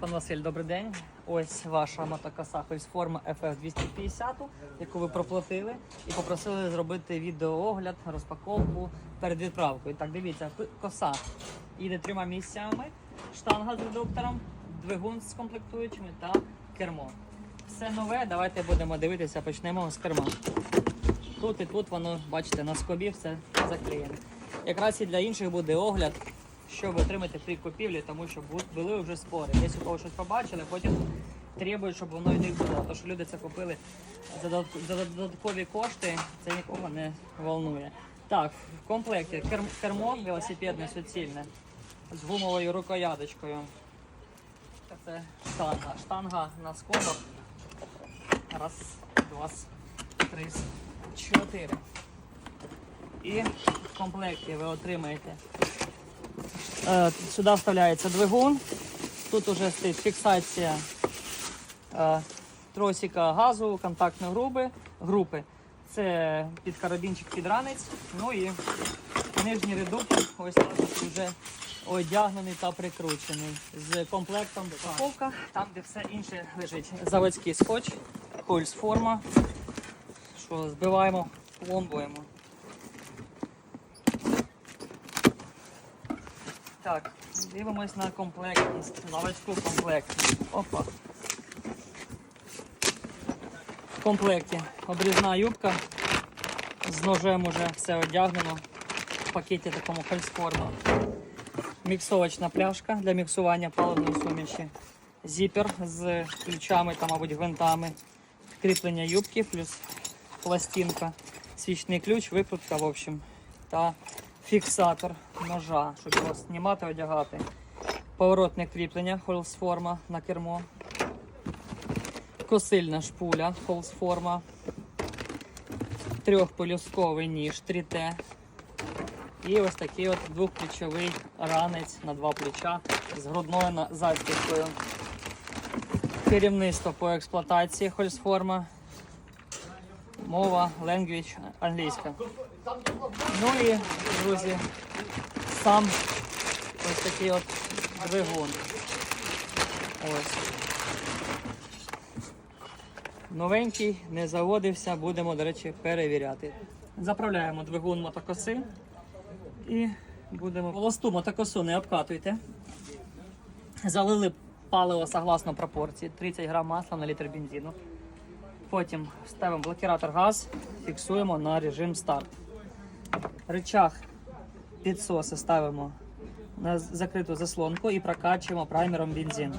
Пан Василь, добрий день. Ось ваша мотокоса форма FF250, яку ви проплатили і попросили зробити відеоогляд, розпаковку перед відправкою. Так, дивіться, коса їде трьома місцями, штанга з редуктором, двигун з комплектуючими та кермо. Все нове, давайте будемо дивитися, почнемо з керма. Тут і тут воно, бачите, на скобі все заклеєне. Якраз і для інших буде огляд, що ви отримаєте при купівлі, тому що були вже спори. Десь у когось щось побачили, потім требують, щоб воно і не було. Тому що люди це купили за додаткові кошти, це нікого не волнує. Так, в комплекті кермо велосипедне суцільне з гумовою рукояточкою. Це штанга. Штанга на скобах. Раз, два, три, чотири. І в комплекті ви отримаєте. Е, сюди вставляється двигун. Тут уже стоїть фіксація е, тросика газу, контактної групи. групи. Це під карабінчик під ранець. Ну і нижній редуктор ось так вже одягнений та прикручений. З комплектом упаковка, там де все інше лежить. Заводський скотч, хольс форма. Що збиваємо, пломбуємо. Так, дивимось на комплектність, заводську комплектність. Опа. В комплекті обрізна юбка. З ножем уже все одягнено. В пакеті такому фальсформа. Міксовочна пляшка для міксування паливної суміші. Зіпер з ключами та, мабуть, гвинтами. Кріплення юбки плюс пластинка. Свічний ключ, викрутка, в общем. Та фіксатор ножа, щоб його знімати, одягати. Поворотне кріплення, холсформа на кермо. Косильна шпуля, холсформа. Трьохполюсковий ніж 3Т. І ось такий от двохплечовий ранець на два плеча з грудною застібкою. Керівництво по експлуатації Хольсформа. Мова, language, англійська. Ну і, друзі, сам ось такий от двигун. Ось. Новенький, не заводився, будемо, до речі, перевіряти. Заправляємо двигун мотокоси і будемо. Холосту мотокосу не обкатуйте. Залили паливо согласно пропорції 30 грам масла на літр бензину. Потім ставимо блокіратор газ, фіксуємо на режим старт. Рычаг підсоси ставимо на закриту заслонку і прокачуємо праймером бензин.